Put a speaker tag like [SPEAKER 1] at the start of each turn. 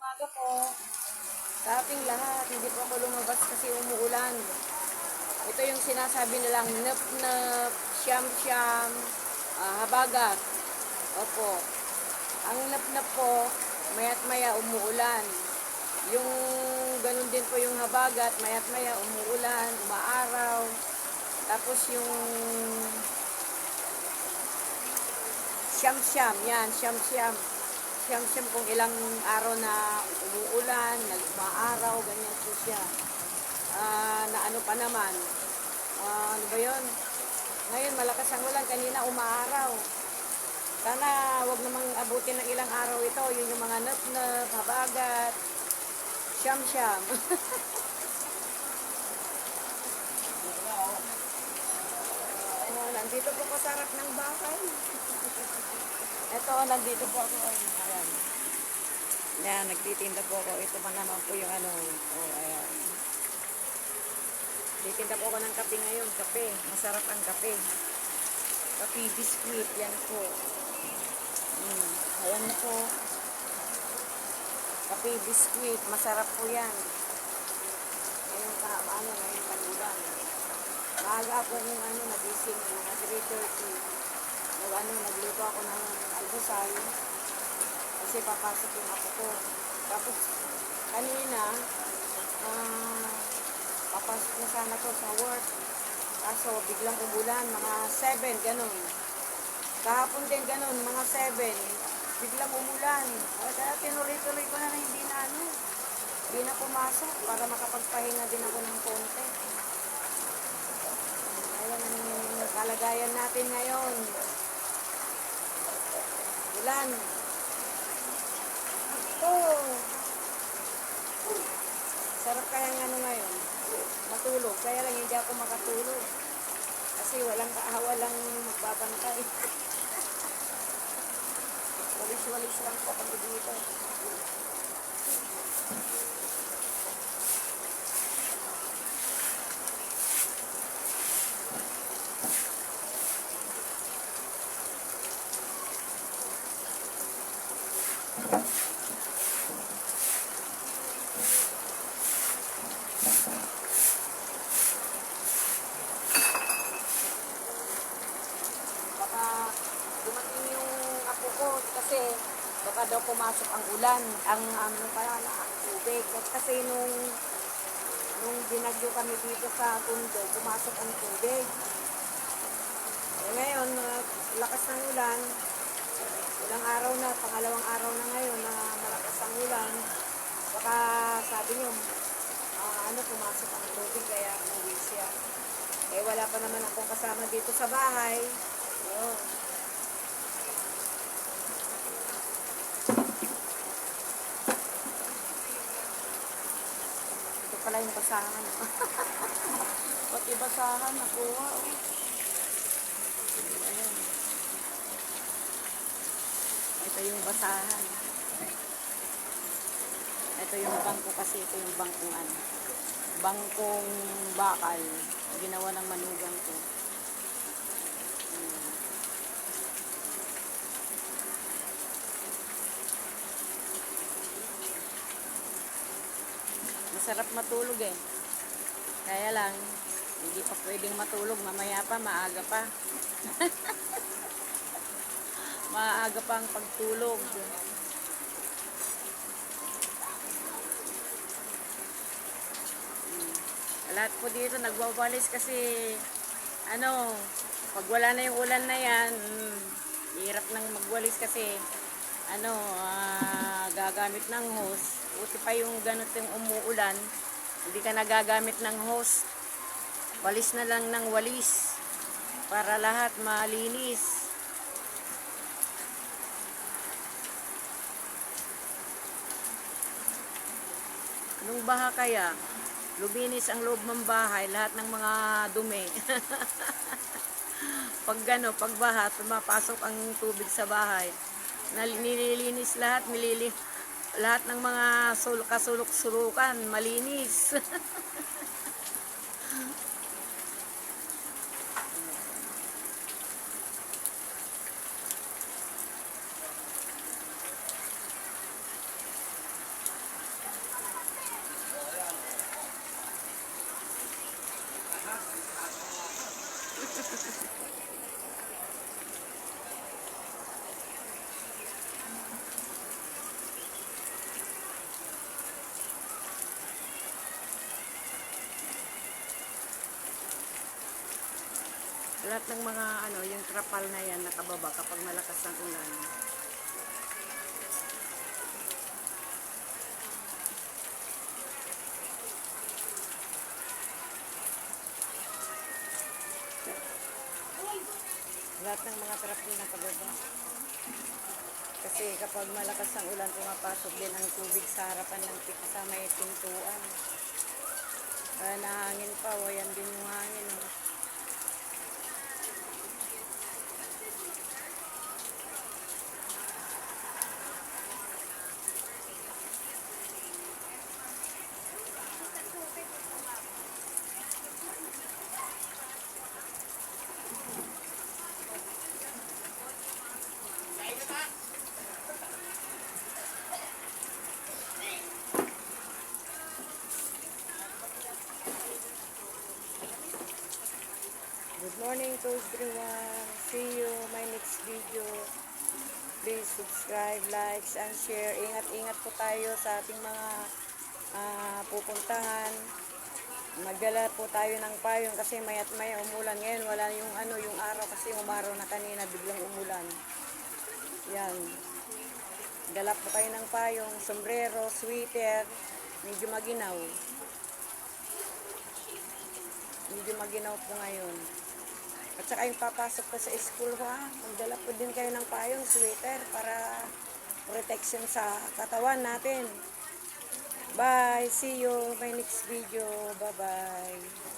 [SPEAKER 1] umaga po. Sa ating lahat, hindi po ako lumabas kasi umuulan. Ito yung sinasabi nilang nep-nep, siyam-siyam, ah, habagat. Opo. Ang nep-nep po, mayat maya umuulan. Yung ganun din po yung habagat, mayat maya umuulan, umaaraw. Tapos yung siyam-siyam, yan, siyam-siyam. Siyam-siyam kung ilang araw na umuulan, nag-umaaraw, ganyan po siya. Ah, na ano pa naman, ah, ano ba yun? Ngayon, malakas ang ulan, kanina umaaraw. Sana wag namang abutin ng ilang araw ito, yun yung mga nep-nep, habagat, siyam-siyam. Oh, nandito po ko sa harap ng bahay. Ito, nandito po ako. Ayan. Ayan, nagtitinda po ako. Ito pa naman po yung ano. Oh, ayan. Titinda po ako ng kape ngayon. Kape. Masarap ang kape. Kape biscuit. Yan po. Mm. Ayan na po. Kape biscuit. Masarap po yan. Ngayon ka, ano, ngayon kanulan. Maaga po yung ano, nagising, mga 3.30. Ano, nagluto ako ng almusal. Kasi papasok yung ako ko. Tapos, kanina, ah, papasok na sana ko sa work. Kaso, biglang umulan, mga 7, ganun. Kahapon din ganun, mga 7. Biglang umulan. Kaya tinuloy-tuloy ko na na hindi na ano. Hindi na pumasok para makapagpahinga din ako ng konti. Ayan ang kalagayan natin ngayon. Ulan. Oh. Sarap kaya ng ano ngayon. Matulog. Kaya lang hindi ako makatulog. Kasi walang walang magbabantay. Walis-walis lang po kami dito. Dumating yung apo ko kasi baka daw pumasok ang ulan, ang ano kaya na tubig. Kasi nung nung binagyo kami dito sa Tundo, pumasok ang tubig. Eh ngayon, uh, lakas ng ulan, ilang araw na, pangalawang araw na ngayon na malakas ang ulan, baka sabi niyo, ah, ano, pumasok ang tubig kaya umuwi siya. Eh, wala pa naman akong kasama dito sa bahay. Yun. Ito pala yung basahan. Pati basahan, nakuha. Oh. Ito yung basahan. Ito yung bangko kasi, ito yung bangkong ano. Bangkong bakal. Ginawa ng manugang ko. Hmm. Masarap matulog eh. Kaya lang, hindi pa pwedeng matulog. Mamaya pa, maaga pa. maaga pa ang pagtulog. Lahat po dito nagwawalis kasi ano, pag wala na yung ulan na yan, mm, hirap nang magwalis kasi ano, ah, gagamit ng hose. Buti pa yung ganito yung umuulan, hindi ka nagagamit ng hose. Walis na lang ng walis para lahat malinis. Nung baha kaya, lubinis ang loob ng bahay, lahat ng mga dumi. pag gano, pag baha, pumapasok ang tubig sa bahay. Nililinis lahat, nilili lahat ng mga sul kasulok-sulukan, malinis. lahat ng mga ano, yung trapal na yan nakababa kapag malakas ang ulan. Lahat ng mga trapal nakababa. Kasi kapag malakas ang ulan, pumapasok din ang tubig sa harapan ng pit sa may pintuan. Kaya nahangin pa, o yan din yung hangin. Oh. To everyone. See you my next video. Please subscribe, likes, and share. Ingat-ingat po tayo sa ating mga ah, pupuntahan. Magdala po tayo ng payong kasi mayat maya umulan. Ngayon wala yung ano yung araw kasi umaraw na kanina biglang umulan. Yan. Dala po tayo ng payong, sombrero, sweater, medyo maginaw. Medyo maginaw po ngayon. At saka yung papasok pa sa school ha, magdala po din kayo ng payong, sweater para protection sa katawan natin. Bye! See you my next video. Bye-bye.